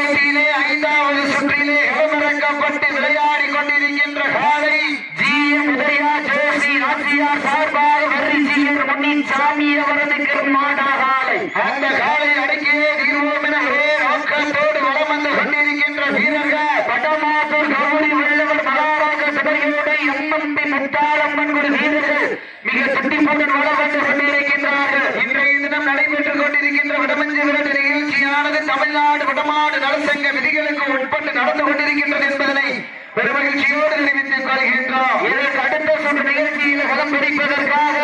சமயத்திலே ஐந்தாவது சுற்றிலே களமிறக்கப்பட்டு விளையாடி கொண்டிருக்கின்ற காலை ஜி. எம். உதயா ஜோசி ஆசியார் சார்பாக வரிசையில் முன்னிச்சாமி அவரது கர்மாடாகாலை அந்த காலை அடக்கியே தீர்வோம் என ஒரே நோக்கத்தோடு வளம் வந்து கொண்டிருக்கின்ற வீரர்கள் பட்டமாத்தூர் கவுரி வல்லவர் மகாராஜ சபையோடு எம்எம்பி முத்தாளம்மன் குடி வீரர்கள் மிக சுட்டி போட்டு வளம் வந்து கொண்டிருக்கின்றார்கள். இன்றைய தினம் நடைபெற்றுக் தமிழ்நாடு வடமாடு நலசங்க விதிகளுக்கு உட்பட்டு நடந்து கொண்டிருக்கின்றது என்பதனை பெருமகிழ்ச்சியோடு தெரிவித்துக் கொள்கின்றோம். இதற்கு அடுத்த சுற்று நிகழ்ச்சியில் களம் பிடிப்பதற்காக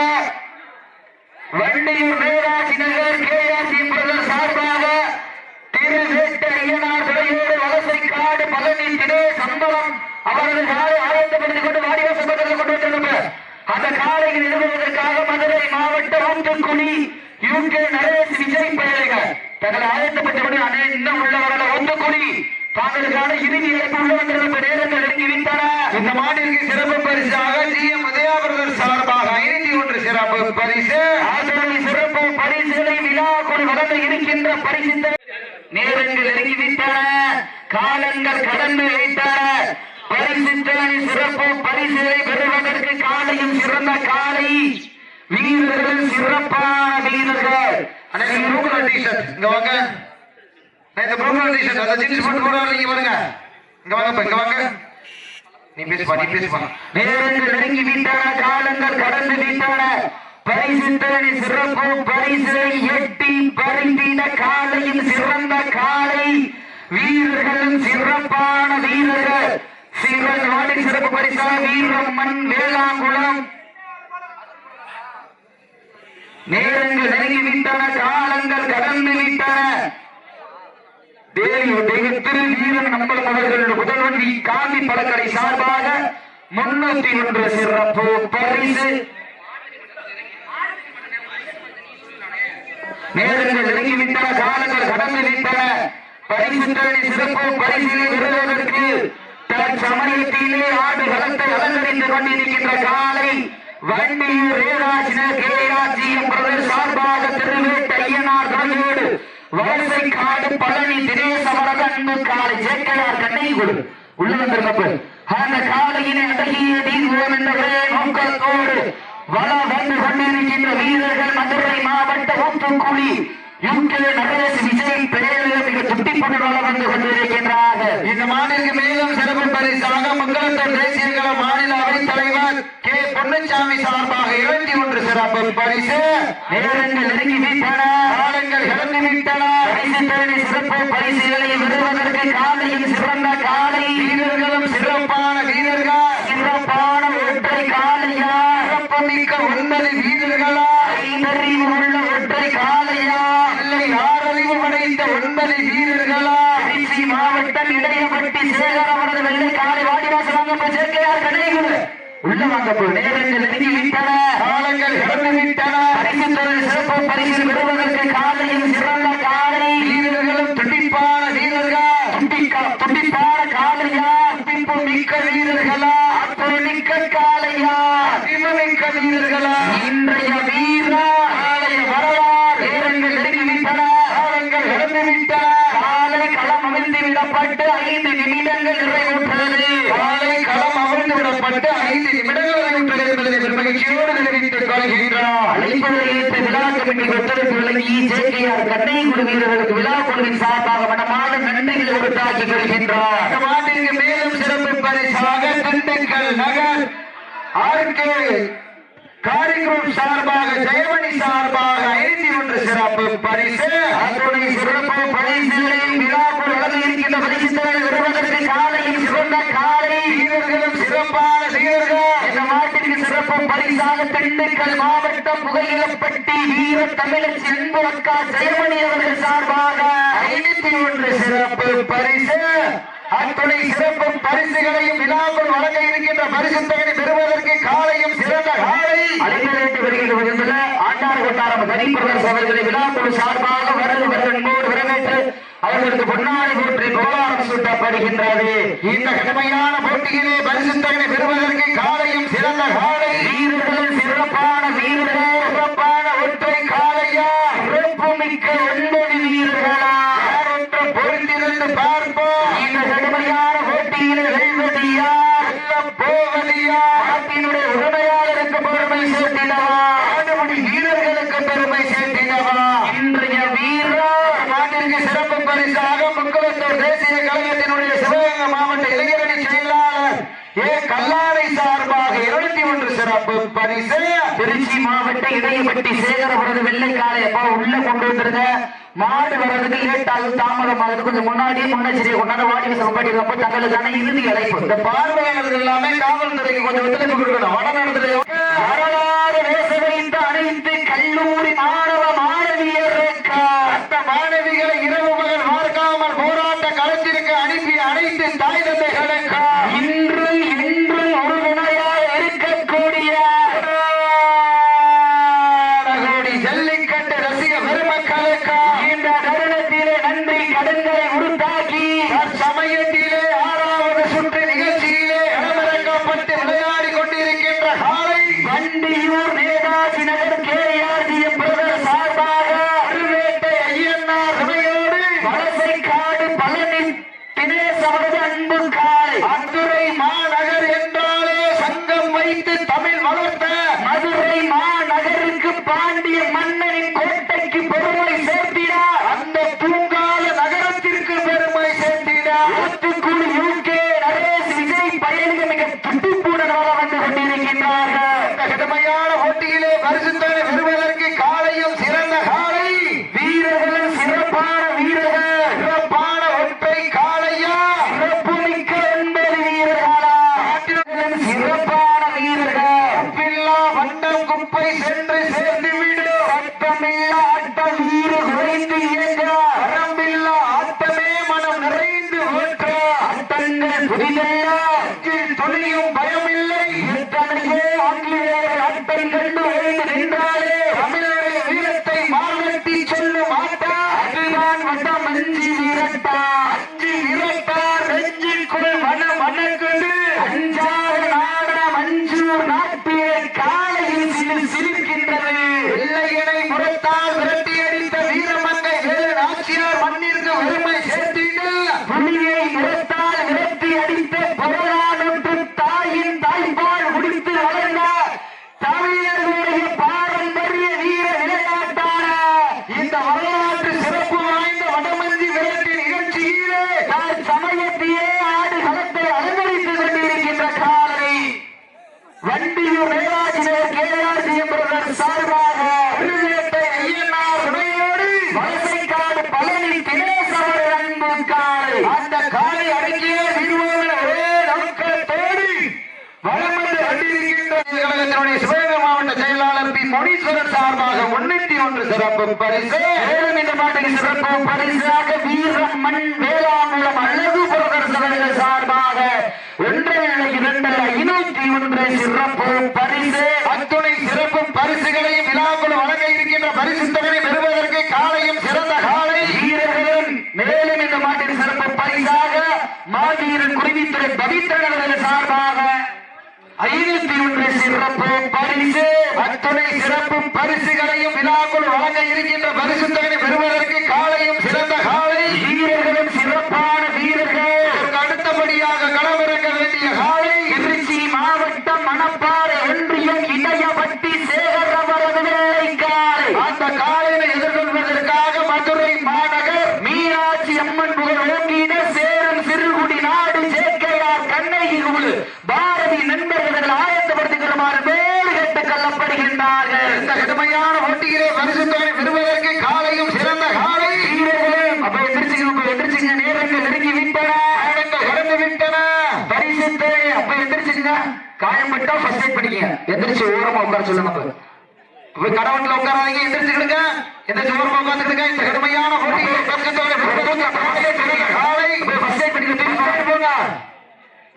வண்டியூர் மேராட்சி நகர் கேஆர்சி பிரதர் சார்பாக திருவேட்ட ஐயனார் துறையோடு வலசை காடு பழனி தினே சம்பவம் அவரது காலை ஆயத்தப்படுத்திக் கொண்டு வாடிவாசல் பக்கத்தில் கொண்டு வந்திருந்தார் அந்த காலையில் நிறுவுவதற்காக மதுரை மாவட்டம் ஊத்துக்குடி யூகே நரேஷ் விஜய் பெயர்கள் தங்களை ஆயத்தப்பட்டுக் கொண்டு அனை இன்னும் உள்ளவர்கள் ஊத்துக்குடி தாங்களுக்கான இறுதி இழப்பு உள்ளவர்கள் நேரங்கள் நெருங்கி விட்டன இந்த மாநிலக்கு சிறப்பு பரிசாக ஜி எம் உதயா பிரதர் சார்பாக ஐநூத்தி ஒன்று சிறப்பு பரிசு. ஆதரவு சிறப்பு பரிசுகளை விழா கொண்டு வளர்ந்து இருக்கின்ற பரிசுத்த நேரங்கள் நெருங்கிவிட்டன காலங்கள் கடந்து வைத்தன பரிசுத்தனை சிறப்பு பரிசுகளை பெறுவதற்கு காலையும் சிறந்த காலை. வீரர்கள் சிறப்பான வீரர்கள். அண்ணா இந்த ப்ளூ கலர் டிஷர்ட் இங்க வாங்க. இந்த ப்ளூ கலர் டிஷர்ட் அந்த ஜீன்ஸ் போட்டு போறாரு நீங்க பாருங்க. இங்க வாங்க இங்க வாங்க. நீ பேசுப்பா நீ பேசுப்பா நெருங்கி விட்டன காலங்கள் கடந்து விட்டன பரிசுத்தனை சிறப்பு பரிசை எட்டி பரிந்திட சிறந்த காலை. வீரர்களும் சிறப்பான வீரர்கள். சிறப்பு பரிசா வீரம்மன் வேளாங்குளம். நேரங்கள் நெருங்கி காலங்கள் கடந்து விட்டன. தேவி திரு வீரன் நம்பலம் அவர்களுடைய முதல்வன் காந்தி படக்கடை சார்பாக முன்னூத்தி ஒன்று சிறப்பு பரிசு. நேரங்கள் நெருங்கி காலங்கள் கடந்து விட்டன. பரிசுத்தனை சிறப்பு பரிசினை பெறுவதற்கு தற்சமயத்திலே ஆண்டு களத்தை அலங்கரித்துக் கொண்டிருக்கின்ற காலை வண்டியூர் ரேராஜினர் கேஆர்ஜிஎம் சார்பாக திருவேட்ட தலையோடு வலசை காடு பழனி தினேச காலை கண்ணை கொடு. உள்ள வந்திருந்தப்ப அந்த காலையினை அடகிய தீர்வோம் என்ற ஒரே நோக்கத்தோடு வள வந்து கொண்டிருக்கின்ற வீரர்கள் மதுரை மாவட்ட ஊத்துக்குழி யுகே நரேஷ் விஜய் பெயரில் மிக துட்டிப்பட்டு வள வந்து கொண்டிருக்கின்றார்கள் இந்த மாநிலக்கு மேலும் சிறப்பு பரிசாக மங்களத்தூர் தேசிய கல மாநில அவைத் தலைவர் கே. பொன்னுச்சாமி சார்பாக இருபத்தி ஒன்று சிறப்பு பரிசு. நேரங்கள் நெருங்கி விட்டன. காலங்கள் கடந்து விட்டன. பரிசு தேடி சிறப்பு பரிசுகளை பெறுவதற்கு காலையும் சிறந்த காலை. வீரர்களும் சிறப்பான வீரர்கள் சிறப்பான ஒற்றை காலையா சிறப்புமிக்க ஒன்பது வீரர்களா ஐந்தறிவு உள்ள ஒற்றை காலையா இல்லை ஆறறிவு படைத்த ஒன்பது வீரர்களா திருச்சி இடையப்பட்டி சேகரவரது வெள்ளை காலை வாடிவாசல் வாங்கப்ப சேர்க்கையார் உள்ள வாங்கப்போ நேரங்கள் விட்டன காலங்கள் கடந்து விட்டன பரிசு சிறப்பு பரிசு பெறுவதற்கு காலையும் சிறந்த காலை. வீரர்களும் துடிப்பான வீரர்கள். காலையா? துடிப்பு மிக்க வீரர்களா? மிக்க காலையா? வீரர்களா? இன்றைய வீரா நாளைய வரலாறு நேரங்கள் நெருங்கி விட்டன காலங்கள் கடந்து விட்டன காலை களம் அமைந்து விடப்பட்டு ஐந்து நிமிடங்கள் நிறைவுற்றது. காலை களம் அமர்ந்து விடப்பட்டு ஐந்து நிமிடங்கள் நிறைவுற்றது என்பதை பெருமகிழ்ச்சியோடு தெரிவித்துக் கொள்கின்றோம் அழைப்பதை விழா கமிட்டி ஒத்துழைப்பு விலகி ஜேகேஆர் கண்ணை குழு வீரர்களுக்கு விழா குழுவின் சார்பாக மனமான நன்மைகளை உருட்டாக்கி கொள்கின்றார். மாட்டிற்கு மேலும் சிறப்பு பரிசாக திண்டுக்கல் நகர் ஆர்கே காரிக்குள் சார்பாக ஜெயமணி சார்பாக ஐநூத்தி ஒன்று சிறப்பு பரிசு. அத்துணை சிறப்பு பரிசுகளையும் விழா வளர்ந்து இருக்கின்ற பரிசுகளை பெறுவதற்கு காலையும் சிறந்த காலை வீரர்களும் சிறப்பான வீரர்கள் இந்த மாட்டிற்கு சிறப்பு பரிசாக மாவட்டம் புகையிலப்பட்டி வீர தமிழர் செல்வ அக்கா ஜெயமணி அவர்கள் சார்பாக ஐநூத்தி ஒன்று சிறப்பு பரிசு. அத்துணை சிறப்பும் பரிசுகளையும் விழாக்குள் வழங்க இருக்கின்ற பரிசு தொகை பெறுவதற்கு காலையும் சிறந்த காலை அழைத்து வருகின்ற விருந்தில் அன்னார் கொட்டாரம் தனிப்பிரதர் அவர்களை விழாக்குழு சார்பாக வருது நூறு வரவேற்று அவர்களுக்கு பொன்னாடி போற்றி பரிசுத்தப்படுகின்றது இந்த கடுமையான போட்டியிலே பரிசுத்தனை பெறுவதற்கு காலையும் சிறந்த காலை. வீரர்கள் சிறப்பான வீரர்கள் சிறப்பான ஒற்றை காலையா? சிறப்பு மிக்க ஒன்பது வீரர்களா? யாரொன்று பொருந்திருந்து இந்த கடுமையான மாவட்ட இடையப்பட்டி சேகரபுரது வெள்ளைக்காலை அப்பா உள்ள கொண்டு வந்துருங்க? மாடு வர்றதுக்கு லேட் ஆகுது தாமதம் ஆகுது கொஞ்சம் முன்னாடியே முன்னெச்சரிக்கை கொண்டாட வாடி சொல்லப்பட்டிருக்கப்போ தங்களுக்கான இறுதி அழைப்பு. இந்த பார்வையாளர்கள் எல்லாமே காவல்துறைக்கு கொஞ்சம் ஒத்துழைப்பு கொடுக்கணும். வடநாடுல வரலாறு பேச வைத்த அனைத்து கல்லூரி மாணவ மாணவியருக்கு அந்த மாணவிகளை இரவு பகல் பார்க்காமல் போராட்ட களத்திற்கு அனுப்பி அனைத்து தாய் தந்தைகளை இன்றும் என்றும் ஒரு துணையாக இருக்கக்கூடிய கோடி ஜல்லிக்கட்டு ரசிக பெருமக்களுக்கு இந்த தருணத்திலே நன்றி கடன்களை உருத்தாக்கி சமயத்திலே ஆறாவது சுற்று நிகழ்ச்சியிலே களமிறக்கப்பட்டு விளையாடி கொண்டிருக்கின்ற காலை வண்டியூர் நேதாஜி நகர் கேஆர்ஜிஎம் பிரதர் சார்பாக அருவேட்டை ஐயனார் துணையோடு வலசைக்காடு பழனி அன்பு காலை. மதுரை மாநகர் என்றாலே சங்கம் வைத்து தமிழ் வளர்த்த மதுரை மாநகருக்கு பாண்டிய மன்னனின் கோட்டைக்கு பெருமை சேர்த்தினார் அந்த பூங்கால நகரத்திற்கு பெருமை சேர்த்தினார் தூத்துக்குடி யூகே நரேஷ் விஜய் பயணிகள் மிக துடிப்புடனாக வந்து கொண்டிருக்கின்றார்கள் இந்த கடுமையான போட்டியிலே பரிசுத்தனை பெறுவதற்கு காலையும் சிறந்த காலை வீரர்களும் சிறப்பான வீரர்கள் சிறப்பான ஒற்றை காளையா சிறப்புமிக்க ஒன்பது வீரர்களா நாட்டிலும் சிறப்பான வீரர்கள் பில்லா வண்டம் குப்பை சென்று சேர்ந்து விடு சட்டமில்லா ஆட்டம் வீறு குறைந்து இயங்க வரம்பில்லா ஆட்டமே மனம் நிறைந்து ஊற்ற ஆட்டங்கள் புதிதல்ல அஞ்சில் துணியும் பயமில்லை எத்தனையோ ஆங்கிலேயர்கள் ஆட்டம் கண்டு ஓய்ந்து நின்றாலே தமிழருடைய வீரத்தை மார்கட்டி சொல்லும் ஆட்டா அதுதான் வட்டம் அஞ்சு வீரட்டா அஞ்சு இரட்டார் நெஞ்சிற்குள் மனம் மணக்குது அஞ்சாறு நாடனம் அஞ்சூர் நாட்டிய காலையில் சிறு சிரிக்கின்றது வெள்ளையனை முறைத்தால் விரட்டி அடித்த வீரமங்கை வேறு நாச்சியார் மண்ணிற்கு பெருமை சேர்த்திட்டு புலியை நிறத்தால் விரட்டி அடித்த புறநானொன்று தாயின் தாய்ப்பால் குடித்து வளர்ந்த தமிழர்களுடைய பாரம்பரிய வீர விளையாட்டான இந்த வரலாற்று சிறப்பு வாய்ந்த வடமஞ்சி விரட்டி நிகழ்ச்சியிலே தான் சமயத்தையே ஆடு களத்தை அலங்கரித்துக் கொண்டிருக்கின்ற காலை வண்டியூர் மேலாஜினர் கேஆர்ஜிஎம் பிரதர் சார்பாக திருவேட்டை ஐயனார் துணையோடு வலசைக்காடு பழனி தினேஷ் அவர் அன்பு காலை அந்த காலை அடக்கிய விரும்புகிற ஒரே நோக்கத்தோடு வளம் வந்து கொண்டிருக்கின்ற கழகத்தினுடைய சிவகங்கை மாவட்ட முனீஸ்வரர் சார்பாக முன்னூத்தி ஒன்று சிறப்பு பரிசு. மேலும் இந்த மாட்டுக்கு சிறப்பு பரிசாக வீரம் மண் வேளாண்குளம் அழகு புரதர்சனங்கள் சார்பாக ஒன்றே நிலைக்கு இரண்டல்ல இருநூத்தி ஒன்று சிறப்பு பரிசு. அத்துணை சிறப்பு பரிசுகளையும் விழாக்குழு வழங்க இருக்கின்ற பரிசு தொகையை பெறுவதற்கு காலையும் சிறந்த காலை. வீரர்களும் மேலும் இந்த மாட்டின் சிறப்பு பரிசாக மாவீரன் குருவித்துறை பவித்தனர்கள் சார்பாக ஐநூத்தி சிறப்பு பரிசு அத்துணை சிறப்பும் பரிசுகளையும் விழாக்குழு வழங்க இருக்கின்ற பரிசு தொகை பெறுவதற்கு காலையும் சிறந்த காலை. வீரர்களும் சிறப்பான வீரர்கள். அடுத்தபடியாக களமிறக்க வேண்டிய காலை திருச்சி மாவட்டம் மணப்பாறை ஒன்றியம் இடையப்பட்டி சேகரவரது வெள்ளைக்காலை அந்த காலையை எதிர்கொள்வதற்காக மதுரை மாநகர் மீனாட்சி அம்மன் புகழ் ஓங்கின சேரும் சிறுகுடி நாடு சேக்கையார் கண்ணகி குழு பாரதி நண்பர்கள் ஆயத்தப்படுத்துகிறமாறு மேல் கேட்டுக் கொள்ளப்படுகின்றார்கள் இந்த கடுமையான போட்டியிலே பரிசு தொகை பெறுவதற்கு காலையும் சிறந்த காலை வீரர்களே அப்ப எந்திரிச்சுங்க அப்ப எந்திரிச்சுங்க நேரங்கள் நெருங்கி விட்டன காலங்கள் கடந்து விட்டன பரிசு தேவை அப்ப எந்திரிச்சுங்க காயம் மட்டும் ஃபர்ஸ்ட் எய்ட் பண்ணிக்கங்க எந்திரிச்சு ஓரமா உட்கார சொல்லுங்க போய் இப்ப உட்காராதீங்க எந்திரிச்சு கிடுங்க. எந்திரிச்சு ஓரமா உட்கார்ந்துக்கிடுங்க இந்த கடுமையான போட்டியிலே பரிசு விடுவதற்கு காலையில் காலையும் சிறந்த காலை ஃபர்ஸ்ட் எய்ட் பண்ணிக்க திரும்பி கொண்டு போங்க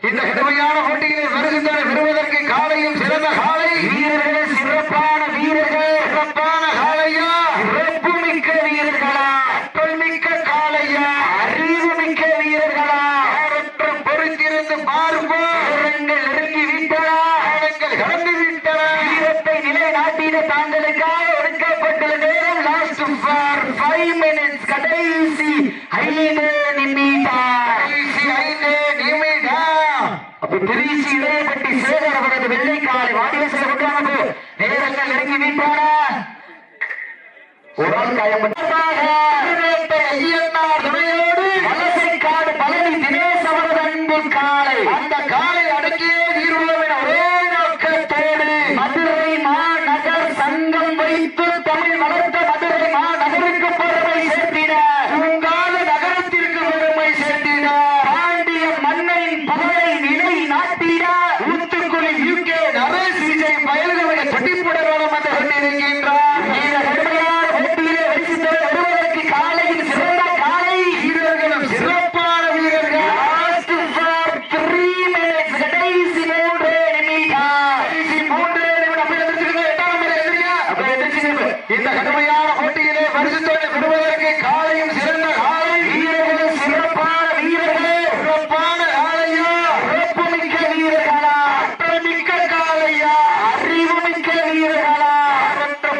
இந்த கடுமையான போட்டியிலே பரிசு தொகை பெறுவதற்கு காலையும் சிறந்த காலை வீரர்கள் சிறப்பான வீரர்கள் சிறப்பான காலையா சிறப்பு மிக்க வீரர்களா ஆற்றல் மிக்க காலையா அறிவு மிக்க வீரர்களா ஆரற்ற பொறுத்திருந்து பார்ப்போம் நேரங்கள் நெருங்கி விட்டன காலங்கள் கடந்து விட்டன வீரத்தை நிலைநாட்டின தாங்களுக்காக ஒதுக்கப்பட்டுள்ள நேரம் லாஸ்ட் ஃபார் ஃபைவ் மினிட்ஸ் கடைசி ஐந்து நிமிடம் கடைசி ஐந்து நிமிடம் அப்ப திருச்சி இளையப்பட்டி சேகர் அவரது வெள்ளை காலை வாடிவாசல கொண்டாங்க நேரங்கள் நெருங்கி விட்டன ஒரு ஆள் காயப்பட்டாக திருவேட்டை துணையோடு வலசைக்காடு பழனி தினேஷ் அவரது அன்பு காலை. அந்த காலை இந்த கடுமையான போட்டியிலே பரிசுத்தோடு பெறுவதற்கு காலையும் சிறந்த காலை வீரர்கள் சிறப்பான வீரர்கள். சிறப்பான காலையா? சிறப்பு மிக்க வீரர்களா? மிக்க காலையா? அறிவு மிக்க வீரர்களா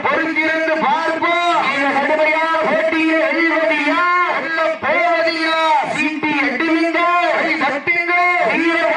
பொருந்திருந்து பார்ப்போம். இந்த கடுமையான போட்டியில் எழுவதியா போவதியா? சீட்டி எட்டுவீங்க? தட்டுங்க வீரர்கள்.